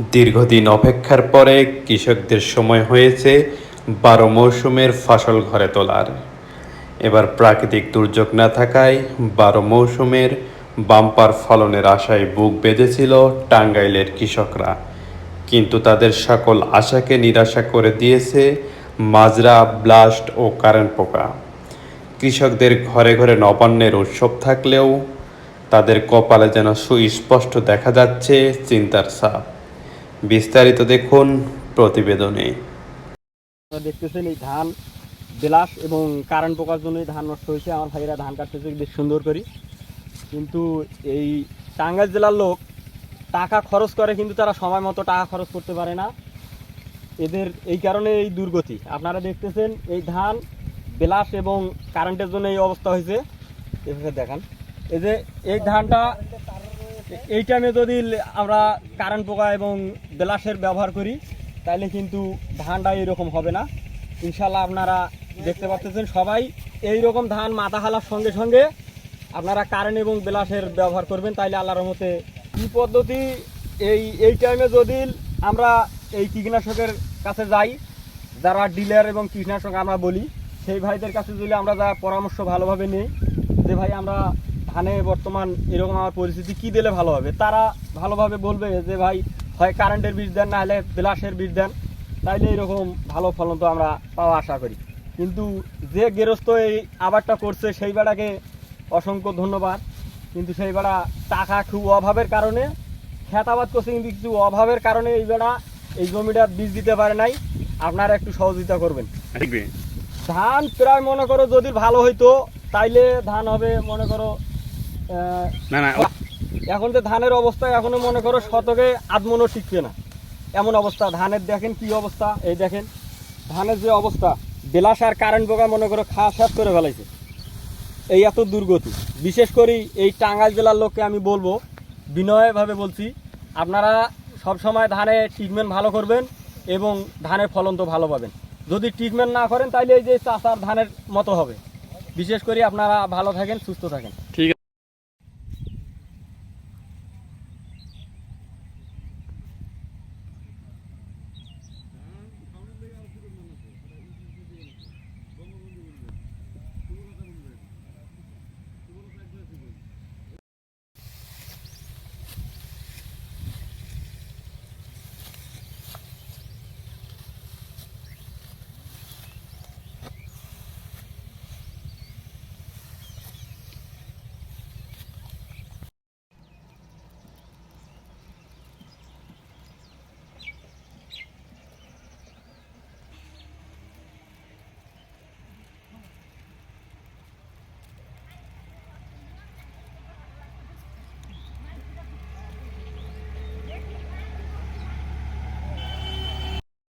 দীর্ঘদিন অপেক্ষার পরে কৃষকদের সময় হয়েছে বারো মৌসুমের ফসল ঘরে তোলার। এবার প্রাকৃতিক দুর্যোগ না থাকায় বারো মৌসুমের বাম্পার ফলনের আশায় বুক বেঁধেছিল টাঙ্গাইলের কৃষকরা। কিন্তু তাদের সকল আশাকে নিরাশা করে দিয়েছে মাজরা, ব্লাস্ট ও কারেন্ট পোকা। কৃষকদের ঘরে ঘরে নবান্নের উৎসব থাকলেও তাদের কপালে যেন সুস্পষ্ট দেখা যাচ্ছে চিন্তার ছাপ। বিস্তারিত দেখুন প্রতিবেদনে। দেখতেছেন এই ধান বিলাস এবং কারেন্ট পোকার জন্য এই ধান নষ্ট হয়েছে। আমার ভাইয়েরা ধান কাটতেছে বেশ সুন্দর করি। কিন্তু এই টাঙ্গাইল জেলার লোক টাকা খরচ করে, কিন্তু তারা সময় মতো টাকা খরচ করতে পারে না। এদের এই কারণে এই দুর্গতি। আপনারা দেখতেছেন এই ধান বিলাস এবং কারেন্টের জন্য এই অবস্থা হয়েছে। এভাবে দেখান। এই যে এই ধানটা এই টাইমে যদি আমরা কারেন্ট পোকা এবং বেলাসের ব্যবহার করি, তাহলে কিন্তু ধানটা এরকম হবে না। ইনশাল্লাহ আপনারা দেখতে পাচ্ছেন সবাই এই রকম ধান মাথা হালার সঙ্গে সঙ্গে আপনারা কারেন্ট এবং বেলাসের ব্যবহার করবেন তাইলে আল্লাহর মতে কি পদ্ধতি? এই এই টাইমে যদি আমরা এই কীটনাশকের কাছে যাই, যারা ডিলার এবং কীটনাশক আমরা বলি, সেই ভাইদের কাছে যদি আমরা যা পরামর্শ ভালোভাবে নিই, যে ভাই আমরা ধানে বর্তমান এরকম আমার পরিস্থিতি কি দিলে ভালো হবে? তারা ভালোভাবে বলবে যে ভাই হয় কারেন্টের বীজ দেন না হলে বিলাসের বীজ দেন। তাইলে এরকম ভালো ফলন তো আমরা পাওয়া আশা করি। কিন্তু যে গেরস্ত এই আবারটা করছে সেই বেড়াকে অসংখ্য ধন্যবাদ। কিন্তু সেই বেড়া টাকা খুব অভাবের কারণে খেতাবাদ করছে কিন্তু কিছু অভাবের কারণে এই বেড়া এই জমিটা বীজ দিতে পারে নাই। আপনারা একটু সহযোগিতা করবেন। ধান প্রায় মনে করো যদি ভালো হইতো তাইলে ধান হবে মনে করো না না এখন যে ধানের অবস্থা এখনও মনে করো শতকে আদমনও টিকছে না। এমন অবস্থা ধানের দেখেন কি অবস্থা এই দেখেন ধানের যে অবস্থা বেলাস আর কারেন্ট পোকা মনে করো খাওয়া শেষ করে ফেলাইছে। এই এত দুর্গতি। বিশেষ করে এই টাঙ্গাইল জেলার লোককে আমি বলব বিনয়ভাবে বলছি আপনারা সব সময় ধানে ট্রিটমেন্ট ভালো করবেন এবং ধানের ফলন তো ভালো পাবেন। যদি ট্রিটমেন্ট না করেন তাহলে এই যে চাষার ধানের মতো হবে। বিশেষ করে আপনারা ভালো থাকেন সুস্থ থাকেন। ঠিক